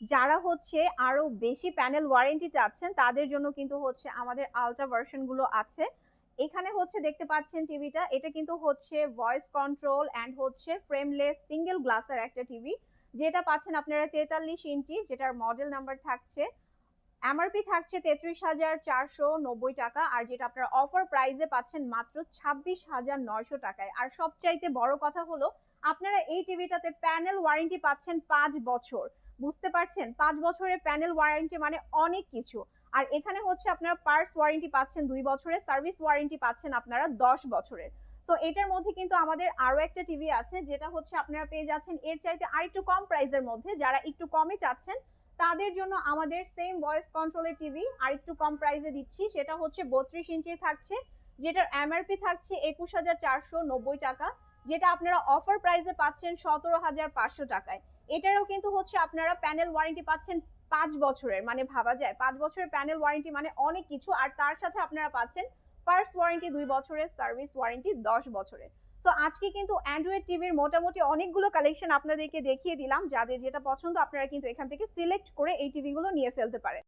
যারা হচ্ছে আরও বেশি প্যানেল ওয়ারেন্টি চাচ্ছেন, তাদের জন্য কিন্তু হচ্ছে আমাদের আলট্রা ভার্সনগুলো আছে। এখানে হচ্ছে দেখতে পাচ্ছেন টিভিটা এটা কিন্তু হচ্ছে ভয়েস কন্ট্রোল অ্যান্ড হচ্ছে ফ্রেমলেস সিঙ্গেল গ্লাসের একটা টিভি যেটা পাচ্ছেন আপনারা তেতাল্লিশ ইঞ্চি, যেটার মডেল নাম্বার থাকছে এমআরপি থাকছে তেত্রিশ হাজার চারশো নব্বই টাকা, আর যেটা আপনারা অফার প্রাইসে পাচ্ছেন মাত্র ছাব্বিশ হাজার নয়শো টাকায়। আর সবচাইতে বড় কথা হলো, আপনারা এই টিভিটাতে প্যানেল ওয়ারেন্টি পাচ্ছেন পাঁচ বছর। বুঝতে পারছেন? পাঁচ বছরের প্যানেল ওয়ারেন্টি মানে অনেক কিছু। আর এখানে হচ্ছে আপনারা পার্টস ওয়ারেন্টি পাচ্ছেন দুই বছরের সার্ভিস ওয়ারেন্টি পাচ্ছেন আপনারা দশ বছরের। তো এটার মধ্যে কিন্তু আমাদের আরও একটা টিভি আছে, যেটা হচ্ছে আপনারা পেয়ে যাচ্ছেন এর চাইতে আরেকটু কম প্রাইসের মধ্যে। যারা একটু কমে চাচ্ছেন, তাদের জন্য আমাদের সেম ভয়েস কন্ট্রোলের টিভি আর একটু কম প্রাইসে দিচ্ছি। সেটা হচ্ছে বত্রিশ ইঞ্চি থাকছে, যেটার এমআরপি থাকছে একুশ হাজার চারশো নব্বই টাকা। যেটা আপনারা অফার প্রাইসে পাচ্ছেন সতেরো হাজার পাঁচশো টাকায়। এটারও কিন্তু হচ্ছে আপনারা প্যানেল ওয়ারেন্টি পাচ্ছেন পাঁচ বছরের মানে ভাবা যায়। পাঁচ বছরের প্যানেল ওয়ারেন্টি মানে অনেক কিছু, আর তার সাথে আপনারা পাচ্ছেন ফার্স্ট ওয়ারেন্টি দুই বছরের সার্ভিস ওয়ারেন্টি দশ বছরের। তো আজকে কিন্তু অ্যান্ড্রয়েড টিভির মোটামুটি অনেকগুলো কালেকশন আপনাদেরকে দেখিয়ে দিলাম। যাদের যেটা পছন্দ, আপনারা কিন্তু এখান থেকে সিলেক্ট করে এই টিভিগুলো নিয়ে ফেলতে পারেন।